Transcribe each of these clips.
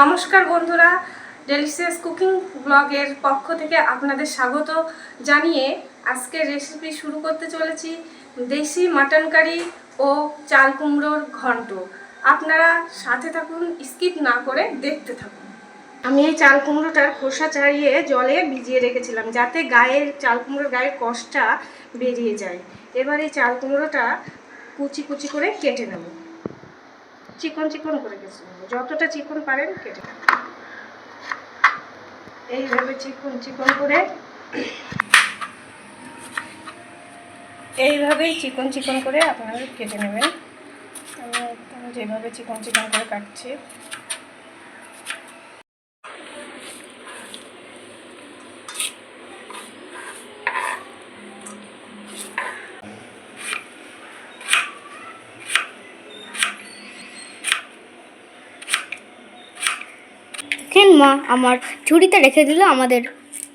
নমস্কার বন্ধুরা delicious cooking ব্লগের পক্ষ থেকে আপনাদের স্বাগত জানিয়ে আজকের রেসিপি শুরু করতে চলেছি দেশি মাটন কারি ও চাল কুমড়োর ঘন্ট। আপনারা সাথে থাকুন স্কিপ না করে দেখতে থাকুন। আমি এই চাল কুমড়োটার খোসা ছাড়িয়ে জলে ভিজিয়ে রেখেছিলাম যাতে গায়ের, চাল কুমড়োর গায়ের কষটা বেরিয়ে যায়। এবার এই চাল কুমড়োটা কুচি কুচি করে কেটে নেব। চিকন চিকন করে কেটে নেব। যতটা চিকন পারেন কেটে এইভাবে চিকন চিকন করে এইভাবেই চিকন চিকন করে আপনারা কেটে নেবেন। আমি যেভাবে চিকন চিকন করে কাটছি। দেখেন মা, আমার ঝুড়িতে রেখে দিল আমাদের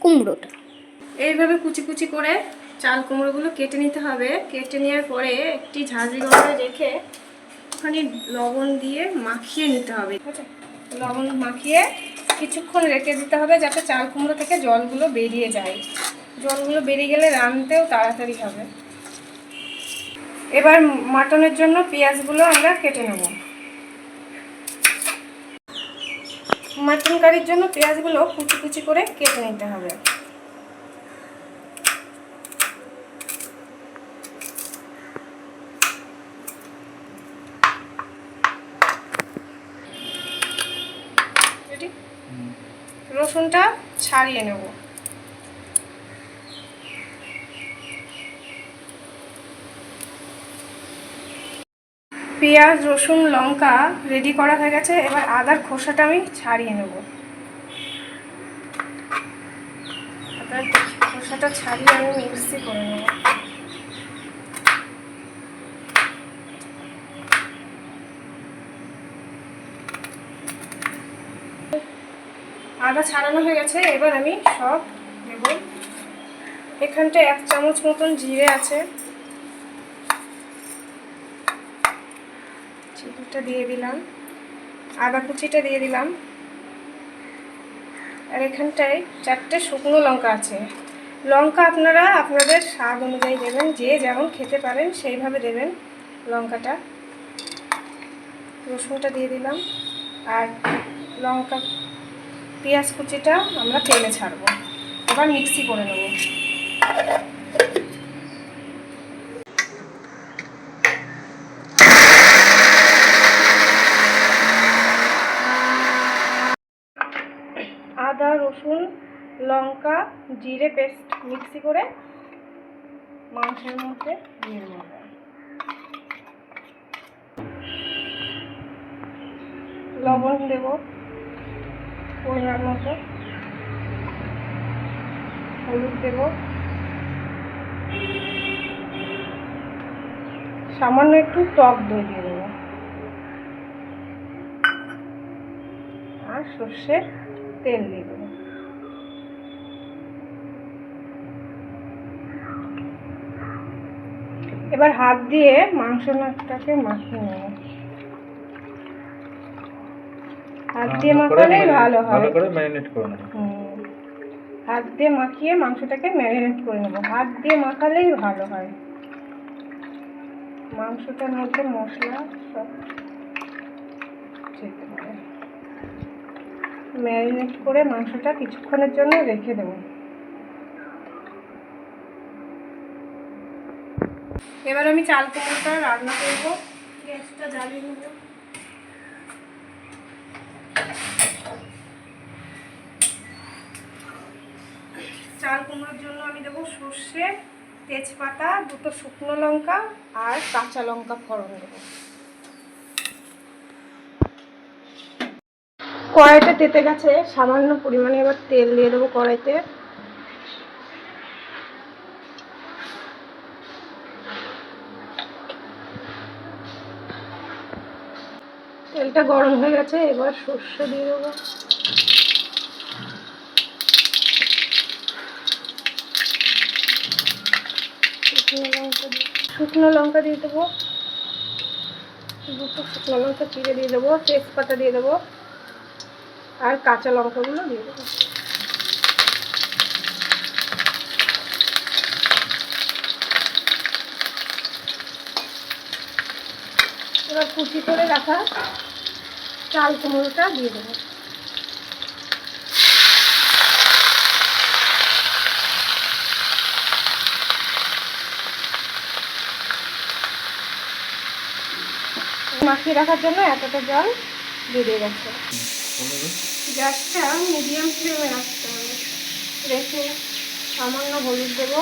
কুমড়োটা। এইভাবে কুচি কুচি করে চাল কুমড়োগুলো কেটে নিতে হবে। কেটে নেওয়ার পরে একটি ঝাঁঝরি গড়ায় রেখে ওখানে লবণ দিয়ে মাখিয়ে নিতে হবে। ঠিক আছে? লবণ মাখিয়ে কিছুক্ষণ রেখে দিতে হবে যাতে চাল কুমড়ো থেকে জলগুলো বেরিয়ে যায়। জলগুলো বেরিয়ে গেলে রানতেও তাড়াতাড়ি হবে। এবার মাটনের জন্য পেঁয়াজগুলো আমরা কেটে নেব। মাটন কারির জন্য পেঁয়াজগুলো কুচি কুচি করে কেটে নিতে হবে। রসুনটা ছাড়িয়ে নেব। পেঁয়াজ, রসুন, লঙ্কা রেডি করা হয়ে গেছে। এবার আদার খোসাটা আমি ছাড়িয়ে নেব। আদার খোসাটা ছাড়িয়ে আমি মিক্সি করে নেব। আদা ছাড়ানো হয়ে গেছে, এবার আমি সব দেব এখানটা এক চামচ মতন জিরে আছে। চিনিটা দিয়ে দিলাম। আদা কুচিটা দিয়ে দিলাম। আর এখানটায় চারটে শুকনো লঙ্কা আছে। লঙ্কা আপনারা আপনাদের স্বাদ অনুযায়ী দেবেন, যে যেমন খেতে পারেন সেইভাবে দেবেন লঙ্কাটা। রসুনটা দিয়ে দিলাম। আর লঙ্কা, পেঁয়াজ কুচিটা আমরা তেলে ছাড়বো। এবার মিক্সি করে নেব আদা রসুন লঙ্কা জিরে পেস্ট মিক্সি করে মাংসের মধ্যে দিয়ে দেবো। লবণ দেবো পরিমাণ মতো। হলুদ দেব। সামান্য একটু টক দই দিয়ে দেবো। আর সর্ষের তেল দিয়ে দেবো। এবার হাত দিয়ে মাংস নাকটাকে মাখিয়ে নেব। হাত দিয়ে মাখালেই ভালো হয়। ভালো করে ম্যারিনেট করে নেব। হুম। হাত দিয়ে মাখিয়ে মাংসটাকে ম্যারিনেট করে নেব। হাত দিয়ে মাখালেই ভালো হয়। মাংসটার মধ্যে মশলা সব পারে ম্যারিনেট করে মাংসটা কিছুক্ষণের জন্য রেখে দেবো। এবার আমি চাল কুমড়োটা রান্না করব। গ্যাসটা জ্বালিয়ে চাল কুমড়োর জন্য আমি দেবো সর্ষে, তেজপাতা, দুটো শুকনো লঙ্কা আর কাঁচা লঙ্কা ফোড়ন দেবো। কড়াইটা তেতে গেছে, সামান্য পরিমাণে এবার তেল দিয়ে দেবো কড়াইতে। তেলটা গরম হয়ে গেছে, এবার সর্ষে দিয়ে দেবো। শুকনো লঙ্কা দিয়ে দেবো। দুটো শুকনো লঙ্কা চিড়ে দিয়ে দেবো, তেজপাতা দিয়ে দেবো, আর কাঁচা লঙ্কাগুলো দিয়ে দেবো। এবার কুচি করে রাখা চাল কুমড়োটা দিয়ে দেবো। মাখিয়ে রাখার জন্য এতটা জল বেরিয়ে গেছে। গ্যাসটা মিডিয়াম ফ্লেমে রাখতে হবে। রেখে সামান্য হলুদ দেবো।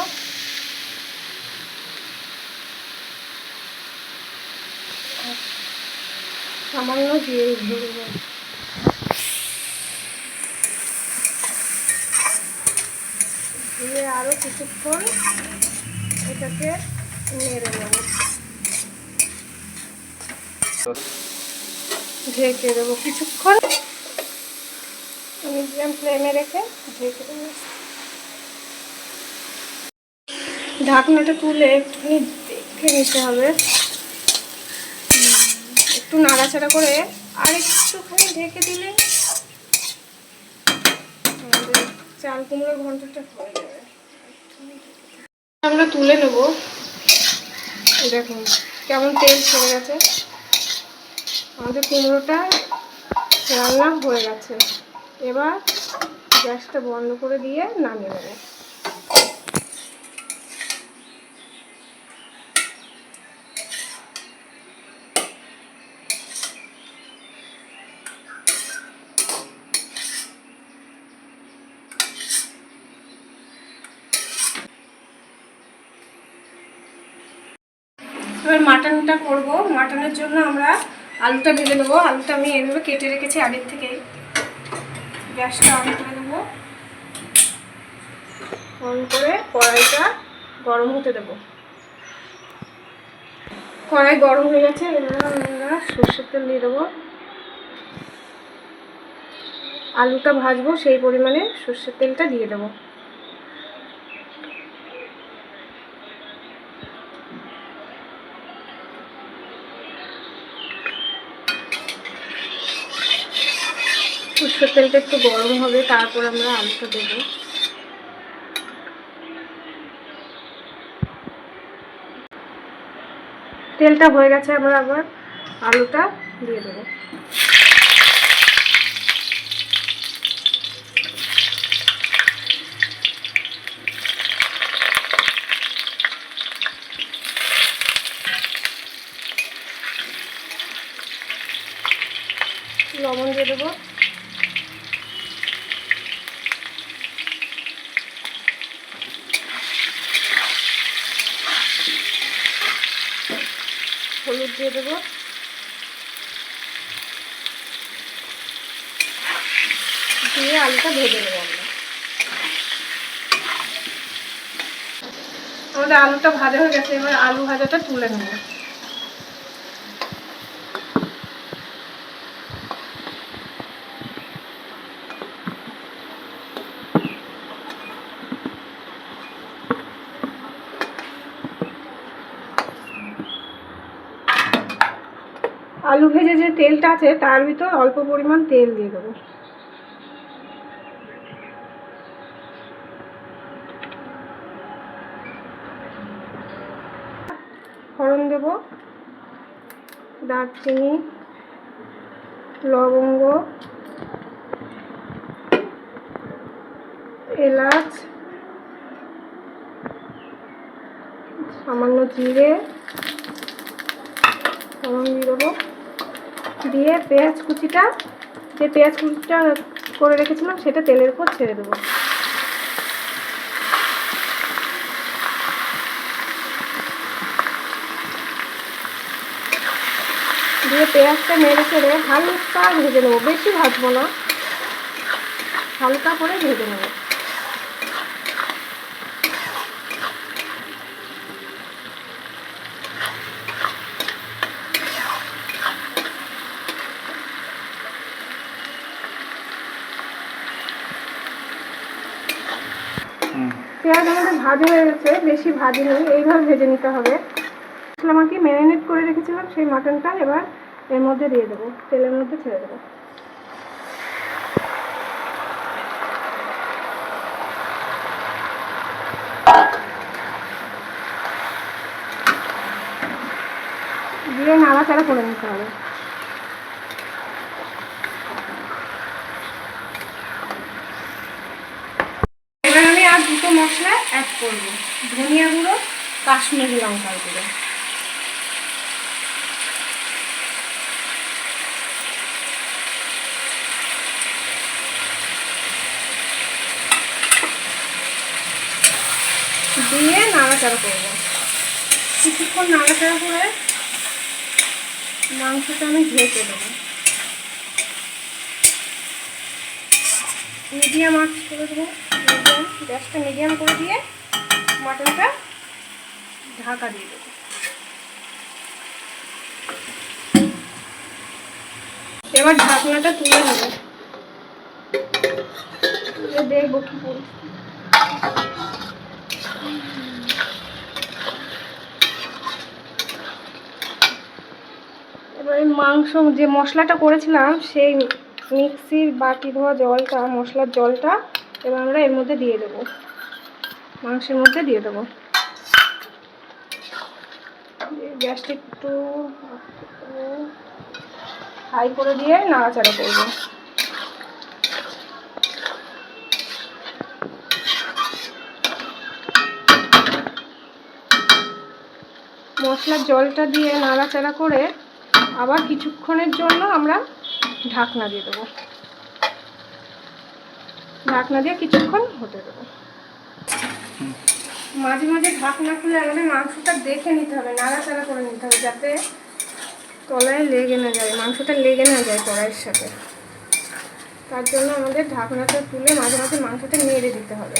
সামান্য দিয়ে দেবো দিয়ে আরও কিছুক্ষণ এটাকে নেড়ে নেব। ঢেকে দেবো কিছুক্ষণ। মিডিয়াম ফ্লেমে রেখে ঢেকে দেবো। ঢাকনাটা তুলে একটুখানি দেখে নিতে হবে। একটু নাড়াচাড়া করে আর একটুখানি ঢেকে দিলে চাল কুমড়োর ঘন্টটা হয়ে যাবে। আমরা তুলে নেব। দেখুন, কেমন তেল ছেড়ে গেছে। আমাদের কুমড়োটা রান্না হয়ে গেছে। এবার গ্যাসটা বন্ধ করে দিয়ে নামিয়ে নেব এবার মাটনটা করব। মাটনের জন্য আমরা আলুটা ভেজে নেব। আলুটা আমি এভাবে কেটে রেখেছি আগের থেকেই গ্যাসটা অন করে দেবো অন করে কড়াইটা গরম হতে দেবো। কড়াই গরম হয়ে গেছে। এবার আমরা সর্ষের তেল দিয়ে দেবো। আলুটা ভাজবো, সেই পরিমাণে সর্ষের তেলটা দিয়ে দেবো। সর্ষের তেলটা একটু গরম হবে, তারপর আমরা আলুটা দেবো। তেলটা হয়ে গেছে আমরা আবার আলুটা দিয়ে দেবো লবণ দিয়ে দেবো হলুদ দিয়ে দেবো। দিয়ে আলুটা ভেজে নেব আমরা। আমাদের আলুটা ভাজা হয়ে গেছে, এবার আলু ভাজাটা তুলে নেব। আলু ভেজে যে তেলটা আছে, তার ভিতর অল্প পরিমাণ তেল দিয়ে দেবো। ফোড়ন দেব, দারচিনি, লবঙ্গ, এলাচ, সামান্য জিরে, ফোড়ন দিয়ে দেবো। দিয়ে পেঁয়াজ কুচিটা, যে পেঁয়াজ কুচিটা করে রেখেছিলাম, সেটা তেলের উপর ছেড়ে দেবো। দিয়ে পেঁয়াজটা নেড়ে চেড়ে হালকা ভেজে নেব। বেশি ভাজবো না। হালকা করে ভেজে নেব। পেঁয়াজ আমাদের ভাজি হয়ে গেছে, বেশি ভাজি নেই, এইভাবে ভেজে নিতে হবে। মশলা কি ম্যারিনেট করে রেখেছিলাম, সেই মাটনটা এবার এর মধ্যে দিয়ে দেবো, তেলের মধ্যে ছেড়ে দেবো। দিয়ে নাড়াচাড়া করে নিতে হবে। মশলা অ্যাড করব। ধনিয়া গুঁড়ো, কাশ্মীরি লঙ্কার গুঁড়ো। দিয়ে নাড়াচাড়া করব। কিছুক্ষণ নাড়াচাড়া করে মাংসটা আমি ঢেকে দেবো। মিডিয়াম আঁচ করে দেবো। গ্যাসটা মিডিয়াম করে দিয়ে মাটনটা ঢাকা দিয়ে দেবো। এবার ঢাকনাটা তুলে নেব। দেখব কি পরিস্থিতি এবারে মাংস যে মশলাটা করেছিলাম, সেই মিক্সির বাটি ধোয়া জলটা, মশলার জলটা এবার আমরা এর মধ্যে দিয়ে দেবো। মাংসের মধ্যে দিয়ে দেবো। গ্যাসটা একটু হাই করে দিয়ে নাড়াচাড়া করব। মশলার জলটা দিয়ে নাড়াচাড়া করে আবার কিছুক্ষণের জন্য আমরা ঢাকনা দিয়ে দেবো। ঢাকনা দিয়ে কিছুক্ষণ হতে দেবো। মাঝে মাঝে ঢাকনা খুলে আমাদের মাংসটা দেখে নিতে হবে, নাড়াচাড়া করে নিতে হবে যাতে তলায় লেগে না যায়, মাংসটা লেগে না যায় কড়াইয়ের সাথে। তার জন্য আমাদের ঢাকনাটা তুলে মাঝে মাঝে মাংসটা নেড়ে দিতে হবে।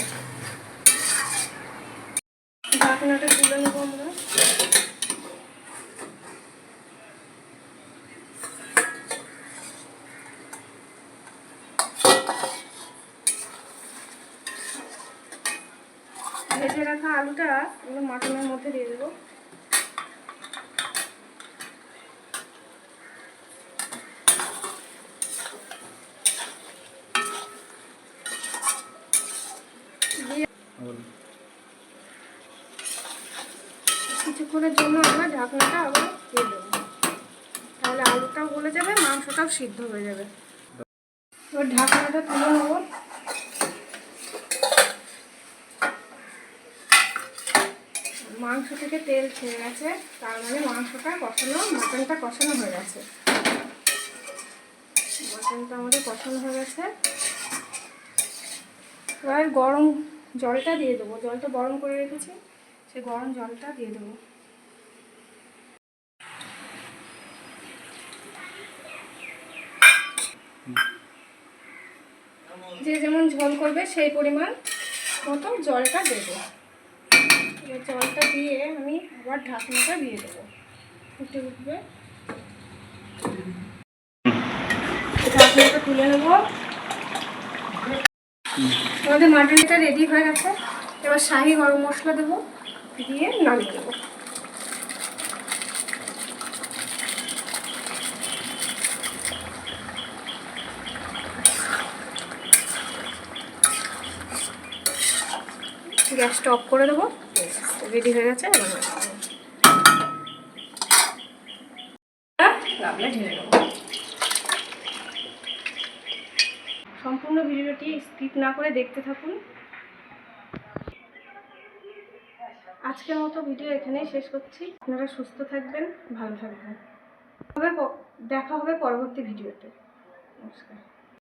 ঢাকনাটা তুলে নেব আমরা ভেজে রাখা আলুটা এগুলো মাটনের মধ্যে দিয়ে দেবো। কিছুক্ষণের জন্য আমরা ঢাকনাটা আবার দিয়ে দেবো। তাহলে আলুটাও গলে যাবে, মাংসটাও সিদ্ধ হয়ে যাবে। ঢাকনাটা তুলে নেব মাংস থেকে তেল ছেড়ে গেছে, তার মানে মাংসটা কষানো মাটনটা কষানো হয়ে গেছে। মাটনটা আমাদের কষানো হয়ে গেছে। এবার গরম জলটা দিয়ে দেবো। জলটা গরম করে রেখেছি, সেই গরম জলটা দিয়ে দেবো। যে যেমন ঝোল করবে, সেই পরিমাণ মতো জলটা দেবো। এবার জলটা দিয়ে আমি আবার ঢাকনাটা দিয়ে দেবো। ফুটে উঠবে। ঢাকনাটা তুলে নেব। আমাদের মাটনটা রেডি হয়ে গেছে। এবার শাহি গরম মশলা দেবো, দিয়ে নামিয়ে দেবো। গ্যাসটা অফ করে দেবো। রেডি হয়ে গেছে দেবো সম্পূর্ণ ভিডিওটি স্কিপ না করে দেখতে থাকুন। আজকের মতো ভিডিও এখানেই শেষ করছি। আপনারা সুস্থ থাকবেন, ভালো থাকবেন। দেখা হবে পরবর্তী ভিডিওতে। নমস্কার।